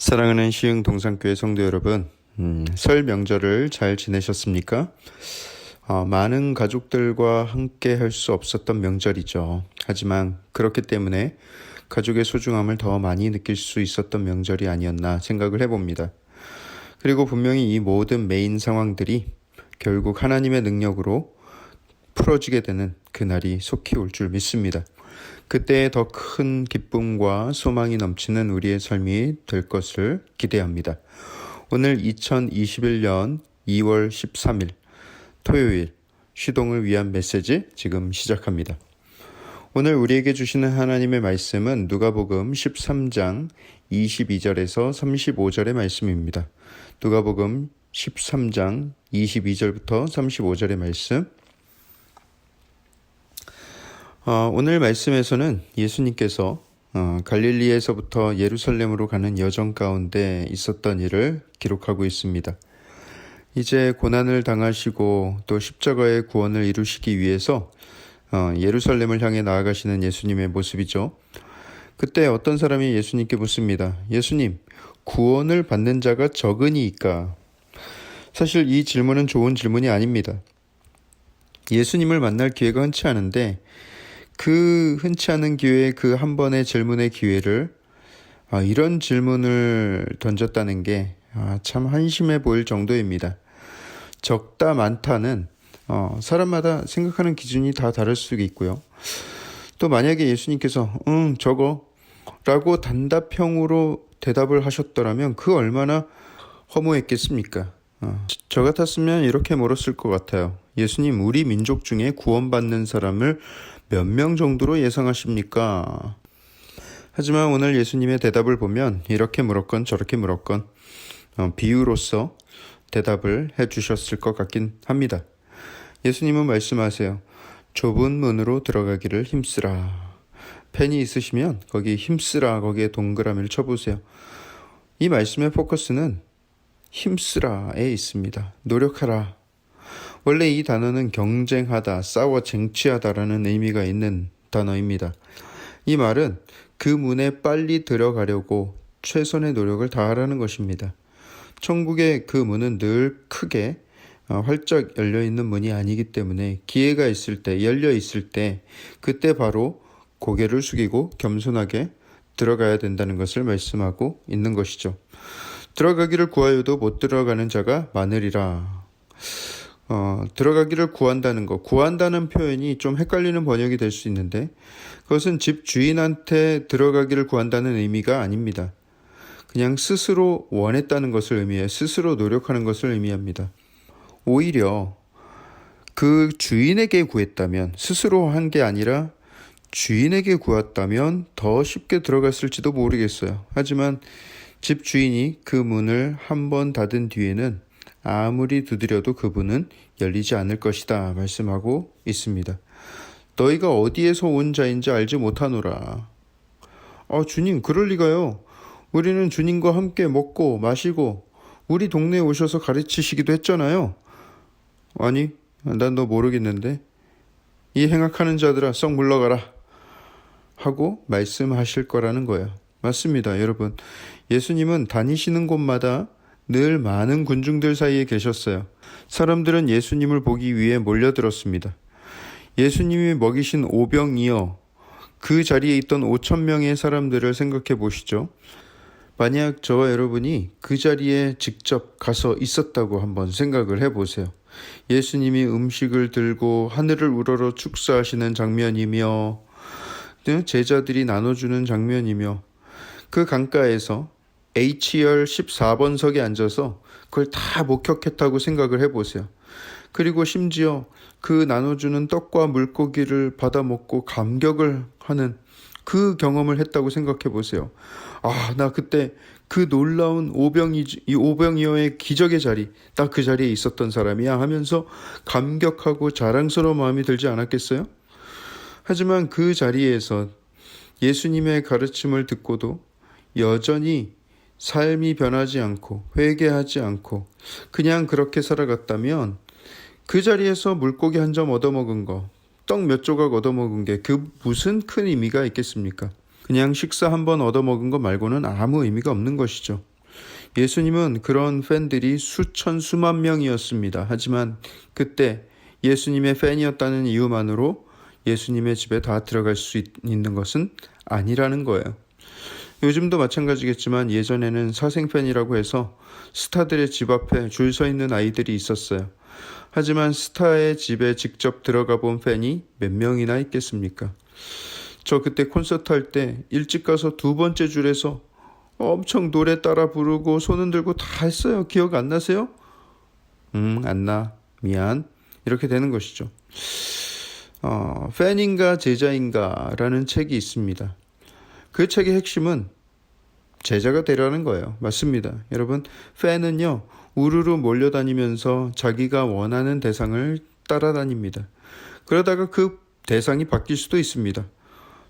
사랑하는 시흥 동산교회 성도 여러분, 음, 설 명절을 잘 지내셨습니까? 어, 많은 가족들과 함께 할 수 없었던 명절이죠. 하지만 그렇기 때문에 가족의 소중함을 더 많이 느낄 수 있었던 명절이 아니었나 생각을 해봅니다. 그리고 분명히 이 모든 메인 상황들이 결국 하나님의 능력으로 풀어지게 되는 그날이 속히 올 줄 믿습니다. 그때에 더큰 기쁨과 소망이 넘치는 우리의 삶이 될 것을 기대합니다. 오늘 2021년 2월 13일 토요일 시동을 위한 메시지 지금 시작합니다. 오늘 우리에게 주시는 하나님의 말씀은 누가복음 13장 22절에서 35절의 말씀입니다. 누가복음 13장 22절부터 35절의 말씀 어, 오늘 말씀에서는 예수님께서 어, 갈릴리에서부터 예루살렘으로 가는 여정 가운데 있었던 일을 기록하고 있습니다. 이제 고난을 당하시고 또 십자가의 구원을 이루시기 위해서 어, 예루살렘을 향해 나아가시는 예수님의 모습이죠. 그때 어떤 사람이 예수님께 묻습니다. 예수님, 구원을 받는 자가 적으니까? 사실 이 질문은 좋은 질문이 아닙니다. 예수님을 만날 기회가 흔치 않은데 그 흔치 않은 기회에 그 한 번의 질문의 기회를 아, 이런 질문을 던졌다는 게 아, 참 한심해 보일 정도입니다. 적다 많다는 어, 사람마다 생각하는 기준이 다 다를 수 있고요. 또 만약에 예수님께서 응 저거 라고 단답형으로 대답을 하셨더라면 그 얼마나 허무했겠습니까? 어, 저 같았으면 이렇게 물었을 것 같아요. 예수님, 우리 민족 중에 구원받는 사람을 몇 명 정도로 예상하십니까? 하지만 오늘 예수님의 대답을 보면 이렇게 물었건 저렇게 물었건 어, 비유로서 대답을 해 주셨을 것 같긴 합니다. 예수님은 말씀하세요. 좁은 문으로 들어가기를 힘쓰라. 펜이 있으시면 거기 힘쓰라 거기에 동그라미를 쳐보세요. 이 말씀의 포커스는 힘쓰라에 있습니다. 노력하라. 원래 이 단어는 경쟁하다, 싸워 쟁취하다라는 의미가 있는 단어입니다. 이 말은 그 문에 빨리 들어가려고 최선의 노력을 다하라는 것입니다. 천국의 그 문은 늘 크게 어, 활짝 열려 있는 문이 아니기 때문에 기회가 있을 때, 열려 있을 때, 그때 바로 고개를 숙이고 겸손하게 들어가야 된다는 것을 말씀하고 있는 것이죠. 들어가기를 구하여도 못 들어가는 자가 많으리라. 어, 들어가기를 구한다는 것, 구한다는 표현이 좀 헷갈리는 번역이 될 수 있는데, 그것은 집 주인한테 들어가기를 구한다는 의미가 아닙니다. 그냥 스스로 원했다는 것을 의미해 스스로 노력하는 것을 의미합니다. 오히려 그 주인에게 구했다면, 스스로 한 게 아니라 주인에게 구했다면 더 쉽게 들어갔을지도 모르겠어요. 하지만 집 주인이 그 문을 한 번 닫은 뒤에는 아무리 두드려도 그분은 열리지 않을 것이다 말씀하고 있습니다. 너희가 어디에서 온 자인지 알지 못하노라. 아, 주님, 그럴 리가요. 우리는 주님과 함께 먹고 마시고 우리 동네에 오셔서 가르치시기도 했잖아요. 아니, 난 너 모르겠는데. 이 행악하는 자들아, 썩 물러가라. 하고 말씀하실 거라는 거예요. 맞습니다, 여러분. 예수님은 다니시는 곳마다 늘 많은 군중들 사이에 계셨어요. 사람들은 예수님을 보기 위해 몰려들었습니다. 예수님이 먹이신 오병이어 그 자리에 있던 5천 명의 사람들을 생각해 보시죠. 만약 저와 여러분이 그 자리에 직접 가서 있었다고 한번 생각을 해 보세요. 예수님이 음식을 들고 하늘을 우러러 축사하시는 장면이며 제자들이 나눠주는 장면이며 그 강가에서 H열 14번석에 앉아서 그걸 다 목격했다고 생각을 해보세요. 그리고 심지어 그 나눠주는 떡과 물고기를 받아 먹고 감격을 하는 그 경험을 했다고 생각해 보세요. 아, 나 그때 그 놀라운 오병이, 이 오병이어의 기적의 자리, 딱 그 자리에 있었던 사람이야 하면서 감격하고 자랑스러운 마음이 들지 않았겠어요? 하지만 그 자리에서 예수님의 가르침을 듣고도 여전히 삶이 변하지 않고 회개하지 않고 그냥 그렇게 살아갔다면 그 자리에서 물고기 한 점 얻어먹은 거, 떡 몇 조각 얻어먹은 게 그 무슨 큰 의미가 있겠습니까? 그냥 식사 한 번 얻어먹은 거 말고는 아무 의미가 없는 것이죠. 예수님은 그런 팬들이 수천 수만 명이었습니다. 하지만 그때 예수님의 팬이었다는 이유만으로 예수님의 집에 다 들어갈 수 있- 있는 것은 아니라는 거예요. 요즘도 마찬가지겠지만 예전에는 사생팬이라고 해서 스타들의 집 앞에 줄 서 있는 아이들이 있었어요. 하지만 스타의 집에 직접 들어가 본 팬이 몇 명이나 있겠습니까? 저 그때 콘서트 할 때 일찍 가서 두 번째 줄에서 엄청 노래 따라 부르고 손 흔들고 다 했어요. 기억 안 나세요? 음, 안 나. 미안. 이렇게 되는 것이죠. 어, 팬인가 제자인가 라는 책이 있습니다. 그 책의 핵심은 제자가 되라는 거예요. 맞습니다. 여러분, 팬은요, 우르르 몰려다니면서 자기가 원하는 대상을 따라다닙니다. 그러다가 그 대상이 바뀔 수도 있습니다.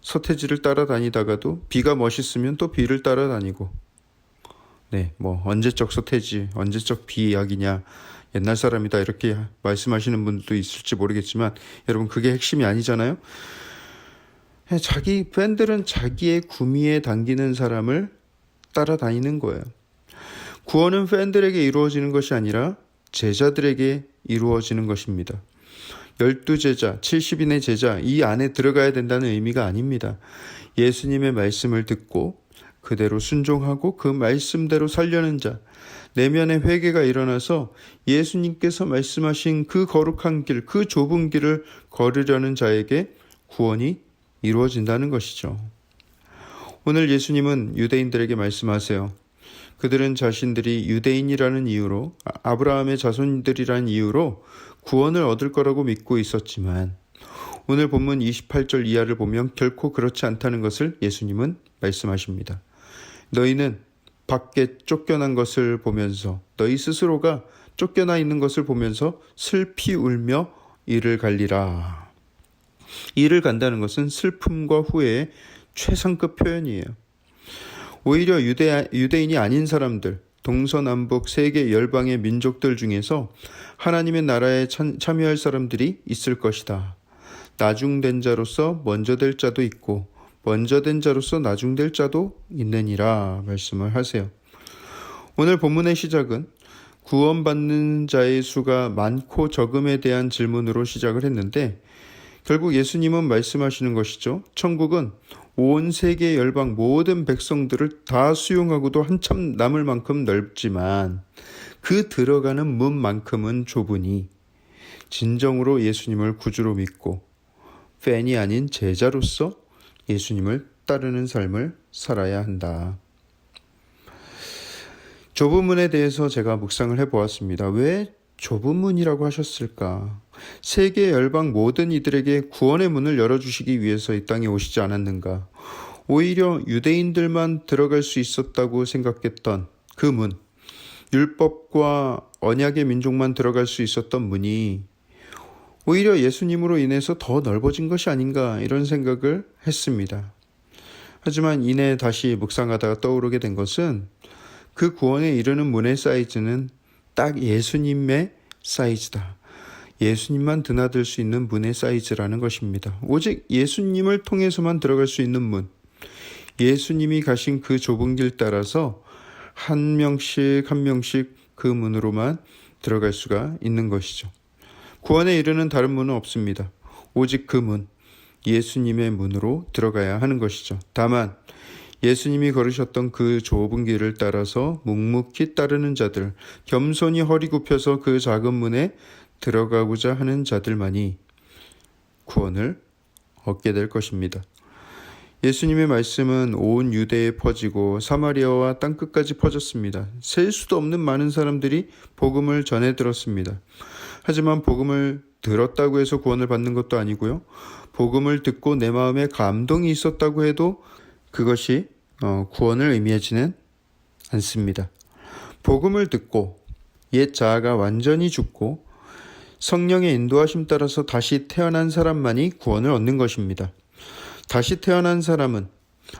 서태지를 따라다니다가도 비가 멋있으면 또 비를 따라다니고, 네, 뭐, 언제적 서태지, 언제적 비 이야기냐, 옛날 사람이다, 이렇게 말씀하시는 분도 있을지 모르겠지만, 여러분, 그게 핵심이 아니잖아요? 예, 자기 팬들은 자기의 구미에 당기는 사람을 따라다니는 거예요. 구원은 팬들에게 이루어지는 것이 아니라 제자들에게 이루어지는 것입니다. 열두 제자, 70인의 제자, 이 안에 들어가야 된다는 의미가 아닙니다. 예수님의 말씀을 듣고 그대로 순종하고 그 말씀대로 살려는 자, 내면의 회개가 일어나서 예수님께서 말씀하신 그 거룩한 길, 그 좁은 길을 걸으려는 자에게 구원이 이루어진다는 것이죠. 오늘 예수님은 유대인들에게 말씀하세요. 그들은 자신들이 유대인이라는 이유로 아- 아브라함의 자손들이라는 이유로 구원을 얻을 거라고 믿고 있었지만 오늘 본문 28절 이하를 보면 결코 그렇지 않다는 것을 예수님은 말씀하십니다. 너희는 밖에 쫓겨난 것을 보면서 너희 스스로가 쫓겨나 있는 것을 보면서 슬피 울며 이를 갈리라. 이를 간다는 것은 슬픔과 후회의 최상급 표현이에요. 오히려 유대, 유대인이 아닌 사람들, 동서남북 세계 열방의 민족들 중에서 하나님의 나라에 참, 참여할 사람들이 있을 것이다. 나중된 자로서 먼저 될 자도 있고, 먼저 된 자로서 나중될 자도 있느니라 말씀을 하세요. 오늘 본문의 시작은 구원받는 자의 수가 많고 적음에 대한 질문으로 시작을 했는데, 결국 예수님은 말씀하시는 것이죠. 천국은 온 세계 열방 모든 백성들을 다 수용하고도 한참 남을 만큼 넓지만 그 들어가는 문만큼은 좁으니 진정으로 예수님을 구주로 믿고 팬이 아닌 제자로서 예수님을 따르는 삶을 살아야 한다. 좁은 문에 대해서 제가 묵상을 해보았습니다. 왜 좁은 문이라고 하셨을까? 세계 열방 모든 이들에게 구원의 문을 열어주시기 위해서 이 땅에 오시지 않았는가? 오히려 유대인들만 들어갈 수 있었다고 생각했던 그 문, 율법과 언약의 민족만 들어갈 수 있었던 문이 오히려 예수님으로 인해서 더 넓어진 것이 아닌가 이런 생각을 했습니다. 하지만 이내 다시 묵상하다가 떠오르게 된 것은 그 구원에 이르는 문의 사이즈는 딱 예수님의 사이즈다. 예수님만 드나들 수 있는 문의 사이즈라는 것입니다. 오직 예수님을 통해서만 들어갈 수 있는 문. 예수님이 가신 그 좁은 길 따라서 한 명씩 한 명씩 그 문으로만 들어갈 수가 있는 것이죠. 구원에 이르는 다른 문은 없습니다. 오직 그 문, 예수님의 문으로 들어가야 하는 것이죠. 다만 예수님이 걸으셨던 그 좁은 길을 따라서 묵묵히 따르는 자들, 겸손히 허리 굽혀서 그 작은 문에 들어가고자 하는 자들만이 구원을 얻게 될 것입니다. 예수님의 말씀은 온 유대에 퍼지고 사마리아와 땅끝까지 퍼졌습니다. 셀 수도 없는 많은 사람들이 복음을 전해 들었습니다. 하지만 복음을 들었다고 해서 구원을 받는 것도 아니고요. 복음을 듣고 내 마음에 감동이 있었다고 해도 그것이 어, 구원을 의미하지는 않습니다. 복음을 듣고 옛 자아가 완전히 죽고 성령의 인도하심 따라서 다시 태어난 사람만이 구원을 얻는 것입니다. 다시 태어난 사람은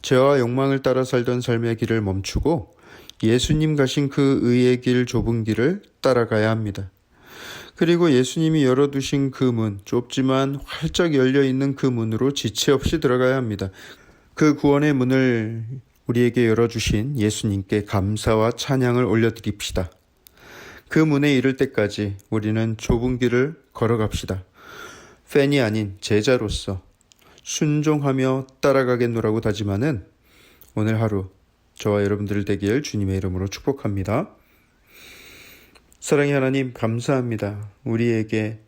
죄와 욕망을 따라 살던 삶의 길을 멈추고 예수님 가신 그 의의 길 좁은 길을 따라가야 합니다. 그리고 예수님이 열어두신 그 문, 좁지만 활짝 열려 있는 그 문으로 지체 없이 들어가야 합니다. 그 구원의 문을 우리에게 열어주신 예수님께 감사와 찬양을 올려드립시다. 그 문에 이를 때까지 우리는 좁은 길을 걸어갑시다. 팬이 아닌 제자로서 순종하며 따라가겠노라고 다짐하는 오늘 하루 저와 여러분들 되길 주님의 이름으로 축복합니다. 사랑의 하나님 감사합니다. 우리에게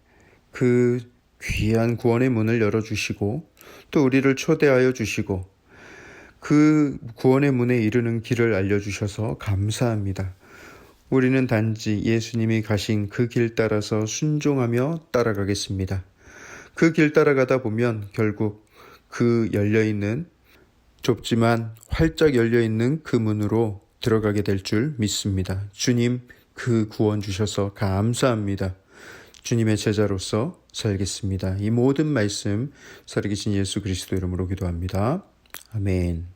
그 귀한 구원의 문을 열어주시고 또 우리를 초대하여 주시고 그 구원의 문에 이르는 길을 알려주셔서 감사합니다. 우리는 단지 예수님이 가신 그 길 따라서 순종하며 따라가겠습니다. 그 길 따라가다 보면 결국 그 열려있는 좁지만 활짝 열려있는 그 문으로 들어가게 될 줄 믿습니다. 주님 그 구원 주셔서 감사합니다. 주님의 제자로서 살겠습니다. 이 모든 말씀 살아계신 예수 그리스도 이름으로 기도합니다. 아멘.